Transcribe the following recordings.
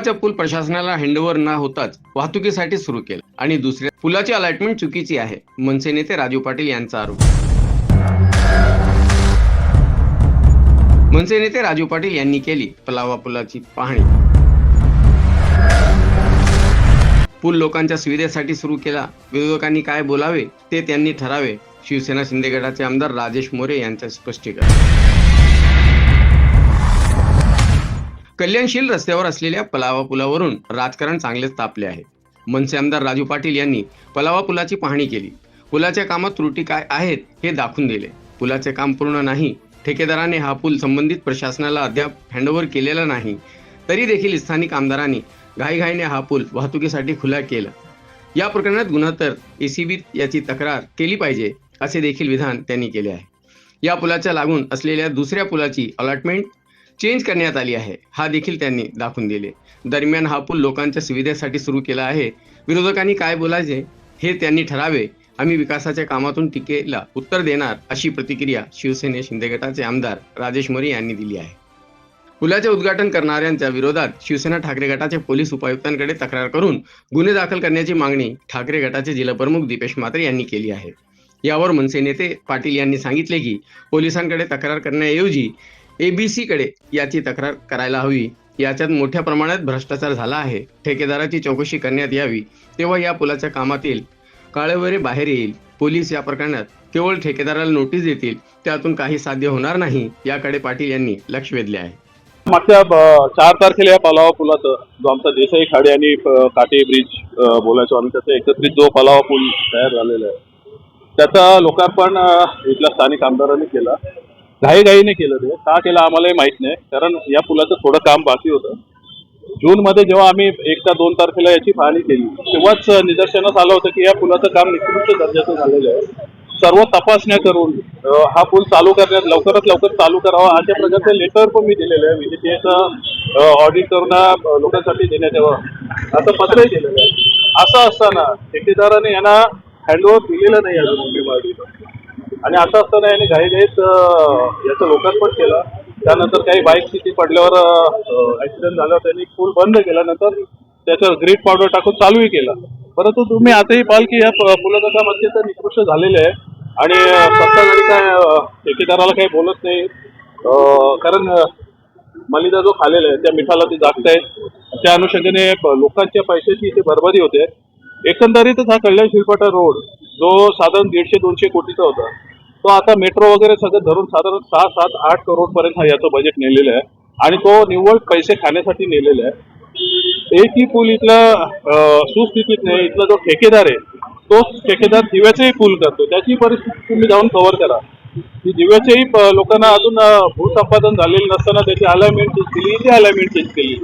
पलावाचा पूल प्रशासनाला हँडओव्हर न होताच वाहतुकीसाठी सुरू केला. आणि दुसऱ्या पुलाची अलाइटमेंट चुकीची आहे मनसे नेते राजू पाटील यांचा आरोप. मनसे नेते राजू पाटील यांनी केली पलावा पुलाची पाहणी. पूल लोकांच्या सुविधेसाठी सुरू केला. विरोधकांनी काय बोलावे ते त्यांनी ठरावे. शिवसेना शिंदे गटाचे आमदार राजेश मोरे यांचं स्पष्टीकरण. कल्याणशील रस्त्यावर असलेल्या पलावा पुलावरून राजकारण चांगलेच तापले आहे. मनसे आमदार राजू पाटील यांनी पलावा पुलाची पाहणी केली. पुलाच्या कामात त्रुटी काय आहेत हे दाखवून दिले. पुलाचे काम पूर्ण नाही. ठेकेदाराने हा पूल संबंधित प्रशासनाला अद्याप हँडओव्हर केलेला नाही. तरी देखील स्थानिक आमदारांनी घाईघाईने हा पूल वाहतुकीसाठी खुला केला. या प्रकरणात गुन्हा तर एसीबी याची तक्रार केली पाहिजे असे देखील विधान त्यांनी केले आहे. या पुलाच्या लागून असलेल्या दुसऱ्या पुलाची अलॉटमेंट चेंज करण्यात आली आहे. हा देखील त्यांनी दाखवून दिले. दरम्यान हा पूल लोकांच्या सुविधेसाठी सुरू केला आहे. विरोधकांनी काय बोलायचे हे त्यांनी ठरावे. आम्ही विकासाच्या कामातून टीकेला उत्तर देणार अशी प्रतिक्रिया शिवसेने शिंदे गटाचे आमदार राजेश मोरे यांनी दिली आहे. पुलाचे उद्घाटन करणाऱ्यांच्या विरोधात शिवसेना ठाकरे गटाचे पोलीस उपायुक्तांकडे तक्रार करून गुन्हे दाखल करण्याची मागणी ठाकरे गटाचे जिल्हाप्रमुख दीपेश म्हात्रे यांनी केली आहे. यावर मनसे नेते पाटील यांनी सांगितले की पोलिसांकडे तक्रार करण्याऐवजी एबीसीकडे याची तक्रार करायला हवी. याच्यात मोठ्या प्रमाणात भ्रष्टाचार झाला आहे. ठेकेदाराची चौकशी करण्यात यावी. तेव्हा या पुलाच्या कामातील काळेवरे बाहेर येईल. पोलीस या प्रकरणात केवळ ठेकेदाराला नोटीस देतील. त्यातून काही साध्य होणार नाही याकडे पाटील यांनी लक्ष वेधले आहे. मागच्या चार तारखेला या पलावा पुलाचं जो आमचा देसाई खाडे आणि काटे ब्रिज बोलायचो आम्ही त्याचा एकत्रित जो पलावा पूल तयार झालेला आहे त्याचा लोकार्पण इथल्या स्थानिक आमदारांनी केला. घाईघाईने केलं ते. का केलं आम्हालाही माहीत नाही. कारण या पुलाचं थोडं काम बाकी होतं. जून मध्ये जेव्हा आम्ही एक का दोन तारखेला याची पाहणी केली तेव्हाच निदर्शनास आलं होतं की या पुलाचं काम निकृष्ट दर्जाचं झालेलं आहे. सर्व तपासण्या करून हा पूल चालू करण्यात लवकरात लवकर चालू करावा अशा प्रकारचे लेटर पण मी दिलेले आहे. विजेतेचं ऑडिट करून लोकांसाठी देण्यात यावं. असं पत्रही दिलेलं आहे. असं असताना ठेकेदाराने यांना हँडओव्हर दिलेलं नाही अजून उमेदवारी आणि असं असताना याने घाईघाईत अं, याचं लोकार्पण केलं. त्यानंतर काही बाईक तिथे पडल्यावर ऍक्सिडेंट झाला त्यांनी पूल बंद केल्यानंतर त्याच्यावर ग्रीट पावडर टाकून चालूही केलं. परंतु तुम्ही आताही पाहाल की या पुलाचं काम अत्यंत निकृष्ट झालेलं आहे. आणि सत्ताधारी काय ठेकेदाराला काही बोलत नाही. कारण मलिदा जो खालेला आहे त्या मिठाला ते जागत आहे त्या अनुषंगाने लोकांच्या पैशाची इथे बरबादी होते. एकंदरीतच हा कल्याण शिरपाटा रोड जो साधारण दीडशे दोनशे कोटीचा होता तो आता मेट्रो वगैरे सगळं धरून साधारण सहा सात आठ करोड पर्यंत हा याचं बजेट नेलेलं आहे. आणि तो निव्वळ पैसे खाण्यासाठी नेलेला आहे. एकही पूल इथला सुस्थितीत नाही इथला जो ठेकेदार आहे तो ठेकेदार दिव्याचेही पूल करतो. त्याची परिस्थिती तुम्ही जाऊन कव्हर करा. की दिव्याचेही लोकांना अजून भूसंपादन झालेलं नसताना त्याची अलाइनमेंट चेंज केली इथे अलाइनमेंट चेंज केली.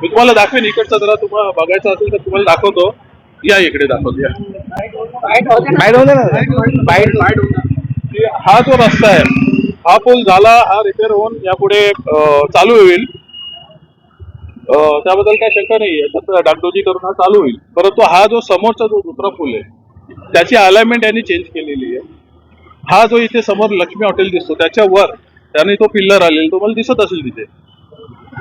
मी तुम्हाला दाखवेन इकडचा जरा तुम्हाला बघायचं असेल तर तुम्हाला दाखवतो. या इकडे दाखवतो या की? हा जो रस्ता आहे हा पूल झाला हा रिपेअर होऊन यापुढे चालू होईल. त्याबद्दल काही शंका नाही याच्यात डागडोजी करून हा चालू होईल. परंतु हा जो समोरचा जो दुसरा पूल आहे त्याची अलाइनमेंट यांनी चेंज केलेली आहे. हा जो इथे समोर लक्ष्मी हॉटेल दिसतो त्याच्यावर त्याने तो पिल्लर आलेला तो मला दिसत असेल तिथे.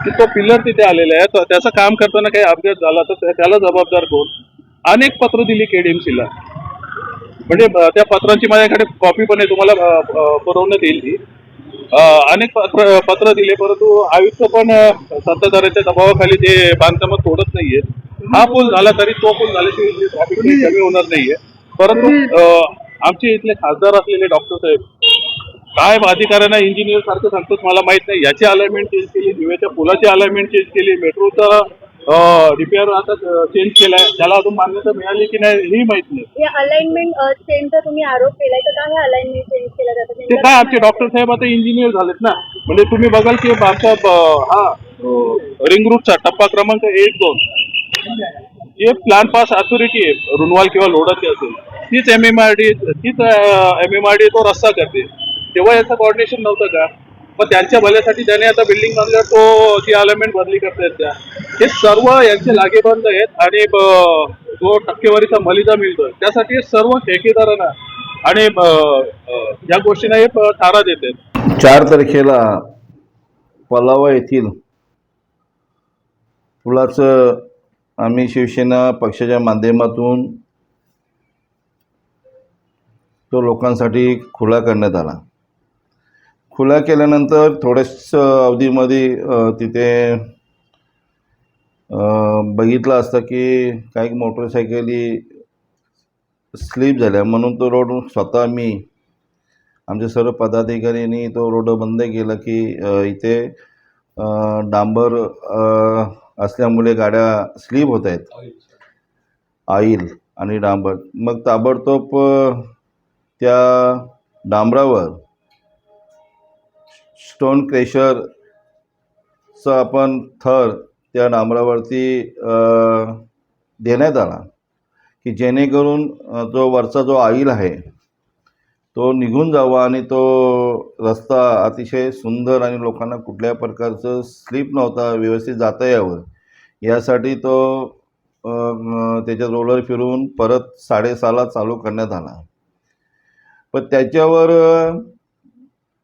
की तो पिल्लर तिथे आलेला आहे. त्याचं काम करताना काही अपघात झाला तर त्या- त्याला जबाबदार कोण? अनेक पत्र दिली केडीएमसीला म्हणजे त्या पत्रांची माझ्याकडे कॉपी पण आहे तुम्हाला पुरवण्यात येईल ती. अनेक पत्र पत्र दिले परंतु आयुक्त पण सत्ताधाऱ्याच्या दबावाखाली ते बांधकामात तोडत नाहीये. हा पूल झाला तरी तो पूल झाल्याशिवाय ट्रॅफिक कमी होणार नाहीये. परंतु आमचे इथले खासदार असलेले डॉक्टर साहेब काय अधिकाऱ्यांना इंजिनियर सारखं सांगतोच मला माहीत नाही. याची अलाइनमेंट चेंज केली दिव्याच्या पुलाची अलाइनमेंट चेंज केली मेट्रोचा रिपेअर आता चेंज केलाय. त्याला अजून मान्यता मिळाली की नाही हेही माहीत नाही. या अलाइनमेंट चेंजचा तुम्ही आरोप केलाय तर काय अलाइनमेंट चेंज केला जातं? ते काय आमचे डॉक्टर साहेब आता इंजिनियर झालेत ना. म्हणजे तुम्ही बघाल की आमचा ब- हा रिंग रूटचा टप्पा क्रमांक एक दोन. जे प्लॅन पास अथॉरिटी आहे रुनवाल किंवा लोडाची असेल तीच एम एम आर डी तीच एम एम आर डी तो रस्ता करते. तेव्हा याचं कॉर्डिनेशन नव्हतं का? मग त्यांच्या भल्यासाठी त्याने आता बिल्डिंग बांधल्यावर तो ती अलाइनमेंट बदली करतायत त्या. हे सर्व यांचे लागेबंद आहेत आणि जो टक्केवारीचा मलिदा मिळतोय त्यासाठी सर्व ठेकेदारांना आणि या गोष्टींना हे तारा देते चार तारखेला पलावा येथील पुलाचं आम्ही शिवसेना पक्षाच्या माध्यमातून तो लोकांसाठी खुला करण्यात आला. खुला केल्यानंतर थोड्याच अवधीमध्ये तिथे बघितलं असतं की काही मोटरसायकली स्लिप झाल्या. म्हणून तो रोड स्वतः मी आमचे सर्व पदाधिकाऱ्यांनी तो रोड बंद केला की इथे डांबर असल्यामुळे गाड्या स्लिप होत आहेत. ऑइल आणि डांबर. मग ताबडतोब त्या डांबरावर स्टोन क्रेशरचा आपण थर त्या डांबरावरती देण्यात आला की जेणेकरून जो वरचा जो आईल आहे तो निघून जावा आणि तो रस्ता अतिशय सुंदर आणि लोकांना कुठल्या प्रकारचं स्लीप नव्हता व्यवस्थित जाता यावं. यासाठी तो त्याच्यात रोलर फिरून परत साडेसहाला चालू करण्यात आला. पण त्याच्यावर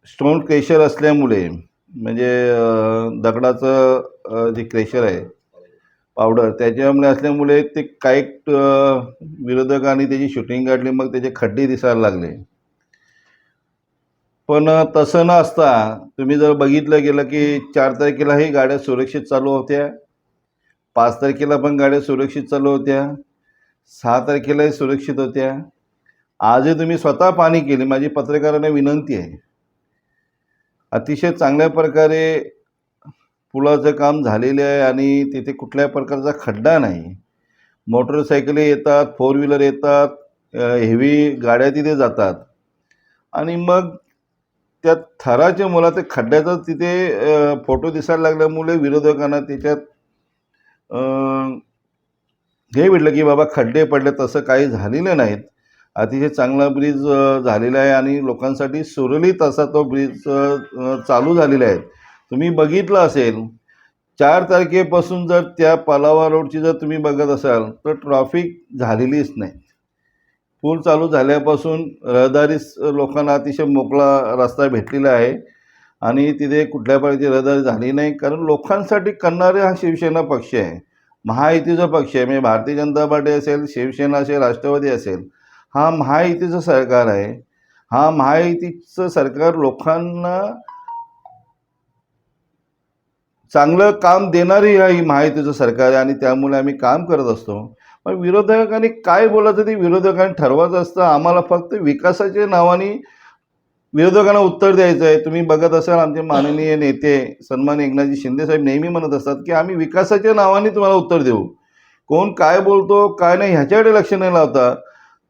स्टोन क्रेशर असल्यामुळे म्हणजे दगडाचं जे क्रेशर आहे पावडर त्याच्यामुळे असल्यामुळे ते काही विरोधकांनी त्याची शूटिंग काढली मग त्याचे खड्डे दिसायला लागले. पण तसं न असता तुम्ही जर बघितलं गेलं की चार तारखेलाही गाड्या सुरक्षित चालू होत्या. पाच तारखेला पण गाड्या सुरक्षित चालू होत्या. सहा तारखेलाही सुरक्षित होत्या. आजही तुम्ही स्वतः पाणी केली. माझी पत्रकारांना विनंती आहे. अतिशय चांगल्या प्रकारे पुलाचं काम झालेलं आहे आणि तिथे कुठल्याही प्रकारचा खड्डा नाही. मोटरसायकली येतात फोर व्हीलर येतात हेवी गाड्या तिथे जातात. आणि मग त्या थराच्या मुलाचं खड्ड्याचा तिथे फोटो दिसायला लागल्यामुळे विरोधकांना त्याच्यात हे भेटलं की बाबा खड्डे पडले तसं काही झालेलं नाहीत. अतिशय चांगला ब्रिज झालेला आहे आणि लोकांसाठी सुरळीत असा तो ब्रिज चालू झालेला आहे. तुम्ही बघितलं असेल चार तारखेपासून जर त्या पालावा रोडची जर तुम्ही बघत असाल तर ट्रॉफिक झालेलीच नाही. पूल चालू झाल्यापासून रहदारीस लोकांना अतिशय मोकळा रस्ता भेटलेला आहे आणि तिथे कुठल्या प्रकारची रहदारी झाली नाही कारण लोकांसाठी करणारे हा शिवसेना पक्ष आहे. महायुतीचा पक्ष आहे. म्हणजे भारतीय जनता पार्टी असेल शिवसेना असेल राष्ट्रवादी असेल हा महायुतीचं सरकार आहे. हा महायुतीचं सरकार लोकांना चांगलं काम देणारी हा ही महायुतीचं सरकार आहे आणि त्यामुळे आम्ही काम करत असतो. पण विरोधकांनी काय बोलायचं ते विरोधकांनी ठरवायचं असतं. आम्हाला फक्त विकासाच्या नावाने विरोधकांना उत्तर द्यायचं आहे. तुम्ही बघत असाल आमचे माननीय नेते सन्मान एकनाथजी शिंदेसाहेब नेहमी म्हणत असतात की आम्ही विकासाच्या नावाने तुम्हाला उत्तर देऊ. कोण काय बोलतो काय नाही ह्याच्याकडे लक्ष नाही लावता.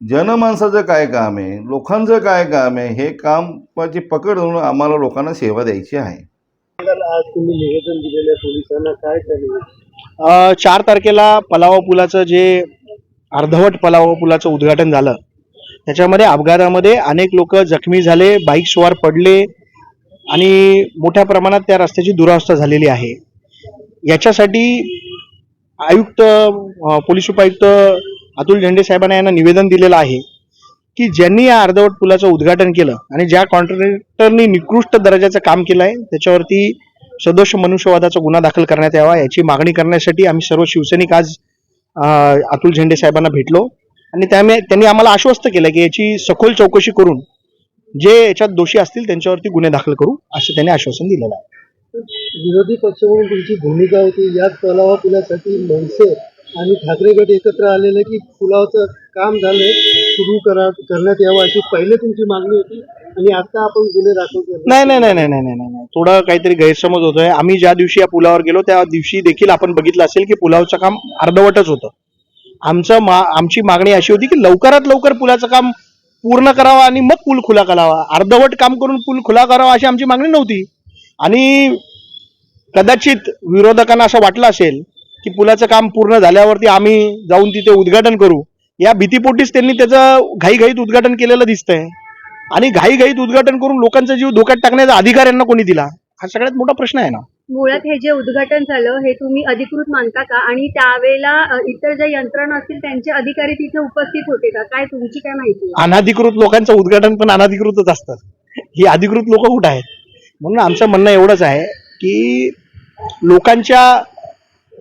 जनमानसाचं काय काम आहे? लोकांचं काय काम आहे? हे कामाची पकड धरून आम्हाला लोकांना सेवा द्यायची आहे. आज तुम्ही निवेदन दिलेलं पोलिसांना काय चार तारखेला पलावा पुलाचं जे अर्धवट पलावा पुलाचं उद्घाटन झालं. त्याच्यामध्ये अपघातामध्ये अनेक लोक जखमी झाले बाईक स्वार पडले आणि मोठ्या प्रमाणात त्या रस्त्याची दुरावस्था झालेली आहे. याच्यासाठी आयुक्त पोलीस उपायुक्त अतुल झेंडे साहेबांना यांना निवेदन दिलेलं आहे की ज्यांनी या अर्धवट पुलाचं उद्घाटन केलं आणि ज्या कॉन्ट्रॅक्टरनी निकृष्ट दर्जाचं काम केलं आहे त्याच्यावरती सदोष मनुष्यवादाचा गुन्हा दाखल करण्यात यावा याची मागणी करण्यासाठी आम्ही सर्व शिवसैनिक आज अतुल झेंडे साहेबांना भेटलो. आणि त्यामुळे त्यांनी आम्हाला आश्वस्त केलं की याची सखोल चौकशी करून जे याच्यात दोषी असतील त्यांच्यावरती गुन्हे दाखल करू असं त्यांनी आश्वासन दिलेलं आहे. विरोधी पक्ष म्हणून तुमची भूमिका होती याच तलावा पुलासाठी मनसे आणि ठाकरे गट एकत्र आलेले की पुलावचं काम झालंय सुरू करा करण्यात यावं अशी पहिले तुमची मागणी होती आणि आता आपण गुन्हे दाखवतो नाही नाही नाही नाही नाही नाही नाही. थोडं काहीतरी गैरसमज होतोय. आम्ही ज्या दिवशी या पुलावर गेलो त्या दिवशी देखील आपण बघितलं असेल की पुलावचं काम अर्धवटच होतं. आमचं मा आमची मागणी अशी होती की लवकरात लवकर पुलाचं काम पूर्ण करावं आणि मग पूल खुला करावा. अर्धवट काम करून पूल खुला करावा अशी आमची मागणी नव्हती. आणि कदाचित विरोधकांना असं वाटलं असेल की पुलाचं काम पूर्ण झाल्यावरती आम्ही जाऊन तिथे उद्घाटन करू. या भीतीपोटीच त्यांनी त्याचं घाईघाईत उद्घाटन केलेलं दिसतंय. आणि घाईघाईत उद्घाटन करून लोकांचा जीव धोक्यात टाकण्याचा अधिकार यांना कोणी दिला? हा सगळ्यात मोठा प्रश्न आहे ना. मुळात हे जे उद्घाटन झालं हे तुम्ही अधिकृत मानता का? आणि त्यावेळेला इतर ज्या यंत्रणा असतील त्यांचे अधिकारी तिथे उपस्थित होते का? काय तुमची काय माहिती? अनाधिकृत लोकांचं उद्घाटन पण अनाधिकृतच असतं. ही अधिकृत लोक कुठं आहेत? म्हणून आमचं म्हणणं एवढंच आहे की लोकांच्या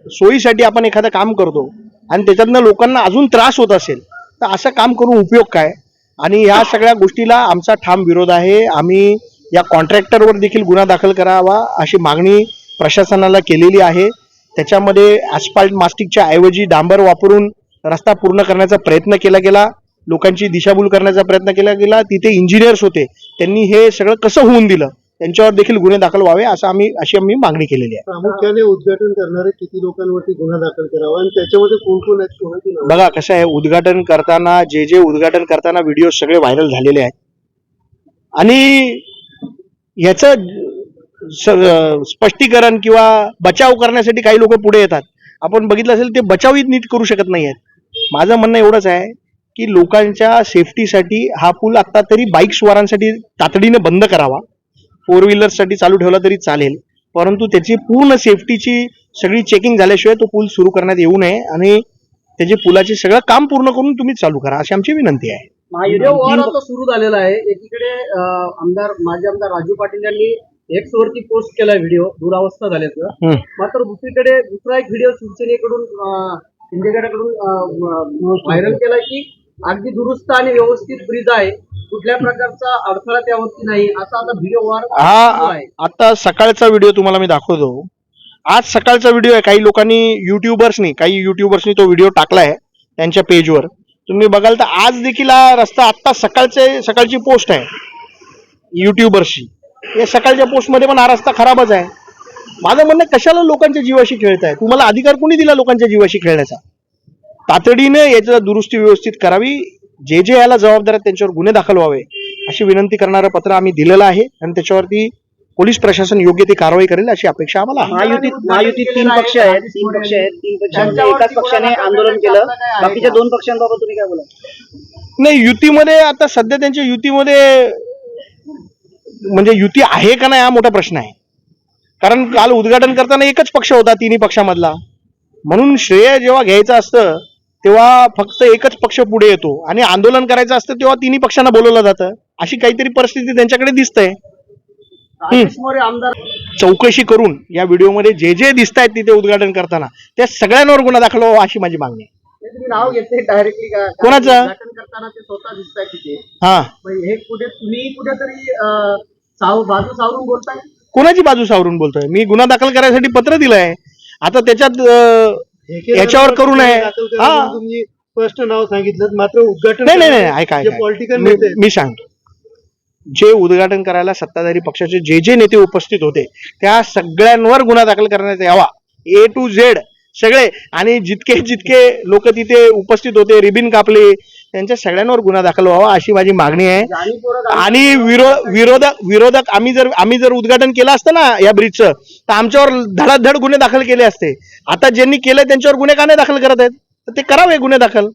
सोयीसाठी आपण एखादं काम करतो आणि त्याच्यातनं लोकांना अजून त्रास होत असेल तर असं काम करून उपयोग काय? आणि ह्या सगळ्या गोष्टीला आमचा ठाम विरोध आहे. आम्ही या कॉन्ट्रॅक्टरवर देखील गुन्हा दाखल करावा अशी मागणी प्रशासनाला केलेली आहे. त्याच्यामध्ये ॲस्फाल्ट मास्टिकच्या ऐवजी डांबर वापरून रस्ता पूर्ण करण्याचा प्रयत्न केला गेला. लोकांची दिशाभूल करण्याचा प्रयत्न केला गेला. तिथे इंजिनियर्स होते. त्यांनी हे सगळं कसं होऊन दिलं? त्यांच्यावर देखील गुन्हे दाखल व्हावे असं आम्ही अशी आम्ही मागणी केलेली आहे. प्रामुख्याने उद्घाटन करणारे किती लोकांवरती गुन्हा दाखल करावा आणि त्याच्यामध्ये कोण कोण आहेत? बघा कसं आहे उद्घाटन करताना जे जे उद्घाटन करताना व्हिडिओ सगळे व्हायरल झालेले आहेत. आणि याचं स्पष्टीकरण किंवा बचाव करण्यासाठी काही लोक पुढे येतात. आपण बघितलं असेल ते बचावही नीट करू शकत नाही आहेत माझं म्हणणं एवढंच आहे की लोकांच्या सेफ्टीसाठी हा पूल आता तरी बाईक स्वारांसाठी तातडीने बंद करावा. फोर व्हीलरसाठी चालू ठेवला तरी चालेल. परंतु त्याची पूर्ण सेफ्टीची सगळी चेकिंग झाल्याशिवाय तो पूल सुरू करण्यात येऊ नये आणि त्याचे पुलाचे सगळं काम पूर्ण करून तुम्ही चालू करा अशी आमची विनंती आहे. सुरू झालेला आहे. एकीकडे आमदार माजी आमदार राजू पाटील यांनी एक्स वरती पोस्ट केलाय व्हिडिओ दुरावस्था झाल्याचं. मात्र दुसरीकडे दुसरा एक व्हिडिओ शिवसेनेकडून शिंदेगडाकडून व्हायरल केलाय की अगदी दुरुस्त आणि व्यवस्थित ब्रिज आहे. कुठल्या प्रकारचा अडथळा त्यावरती नाही असा आता व्हिडिओ हा आहे. आता सकाळचा व्हिडिओ तुम्हाला मी दाखवतो. आज सकाळचा व्हिडिओ आहे काही लोकांनी युट्युबर्सनी काही युट्युबर्सनी तो व्हिडिओ टाकलाय त्यांच्या पेजवर तुम्ही बघाल तर आज देखील हा रस्ता आत्ता सकाळचे सकाळची पोस्ट आहे युट्युबर्सची या सकाळच्या पोस्टमध्ये पण हा रस्ता खराबच आहे. माझं म्हणणं आहे, कशाला लोकांच्या जीवाशी खेळताय? तुम्हाला अधिकार कोणी दिला लोकांच्या जीवाशी खेळण्याचा? तातडीने याचं दुरुस्ती व्यवस्थित करावी जे जे याला जबाबदार आहेत त्यांच्यावर गुन्हे दाखल व्हावे अशी विनंती करणारं पत्र आम्ही दिलेलं आहे आणि त्याच्यावरती पोलीस प्रशासन योग्य ती कारवाई करेल अशी अपेक्षा आम्हाला आहे. महायुतीत महायुतीत तीन पक्ष आहेत तीन पक्ष आहेत. तीन पक्षांच्या एकाच पक्षाने आंदोलन केलं. बाकीच्या दोन पक्षांबाबत तुम्ही काय बोला नाही युतीमध्ये आता सध्या त्यांच्या युतीमध्ये म्हणजे युती आहे का नाही हा मोठा प्रश्न आहे. कारण काल उद्घाटन करताना एकच पक्ष होता तिन्ही पक्षामधला. म्हणून श्रेय जेव्हा घ्यायचं असतं तेव्हा फक्त एकच पक्ष पुढे येतो. आणि आंदोलन करायचं असतं तेव्हा तिन्ही पक्षांना बोलवलं जातं. अशी काहीतरी परिस्थिती त्यांच्याकडे दिसतंय. चौकशी करून या व्हिडिओमध्ये जे जे दिसत आहेत तिथे उद्घाटन करताना त्या सगळ्यांवर गुन्हा दाखल व्हावा अशी माझी मागणी नाव घेते डायरेक्टली कोणाचं? करताना ते स्वतः दिसत तिथे. हा. हे कुठे तुम्ही कुठेतरी बाजू सावरून बोलताय? कोणाची बाजू सावरून बोलतोय? मी गुन्हा दाखल करायसाठी पत्र दिलंय. आता त्याच्यात याच्यावर करू नये. हा. तुम्ही स्पष्ट नाव सांगितलं मात्र उद्घाटन नाही नाही नाही ऐका पॉलिटिकल मी- सांगतो. जे उद्घाटन करायला सत्ताधारी पक्षाचे जे जे नेते उपस्थित होते त्या सगळ्यांवर गुन्हा दाखल करण्यात यावा. ए टू झेड सगळे. आणि जितके जितके लोक तिथे उपस्थित होते रिबिन कापले त्यांच्या सगळ्यांवर गुन्हा दाखल व्हावा अशी माझी मागणी आहे. आणि विरो विरोधक विरोधक आम्ही जर आम्ही जर उद्घाटन केलं असतं ना या ब्रिजचं तर आमच्यावर धडाधड गुन्हे दाखल केले असते. आता ज्यांनी केलं त्यांच्यावर गुन्हे का नाही दाखल करत आहेत. तर ते करावे गुन्हे दाखल.